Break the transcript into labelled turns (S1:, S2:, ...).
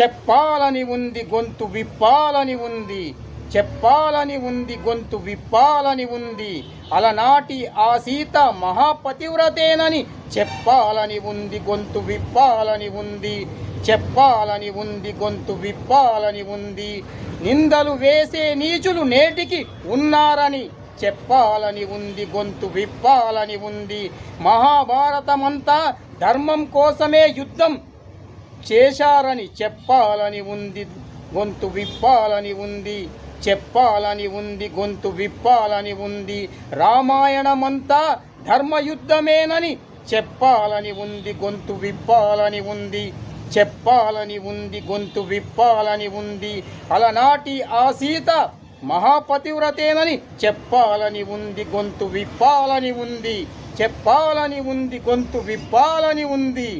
S1: చెప్పాలని ఉంది గొంతు విప్పాలని ఉంది. చెప్పాలని ఉంది గొంతు విప్పాలని ఉంది. అలనాటి ఆ సీత మహాపతివ్రతేనని చెప్పాలని ఉంది గొంతు విప్పాలని ఉంది. చెప్పాలని ఉంది గొంతు విప్పాలని ఉంది. నిందలు వేసే నీచులు నేటికి ఉన్నారని చెప్పాలని ఉంది గొంతు విప్పాలని ఉంది. మహాభారతమంతా ధర్మం కోసమే యుద్ధం చేశారని చెప్పాలని ఉంది గొంతు విప్పాలని ఉంది చెప్పాలని ఉంది గొంతు విప్పాలని ఉంది. రామాయణమంతా ధర్మయుద్ధమేనని చెప్పాలని ఉంది గొంతు విప్పాలని ఉంది చెప్పాలని ఉంది గొంతు విప్పాలని ఉంది. అలనాటి ఆ సీత మహాపతివ్రతేనని చెప్పాలని ఉంది గొంతు విప్పాలని ఉంది చెప్పాలని ఉంది గొంతు విప్పాలని ఉంది.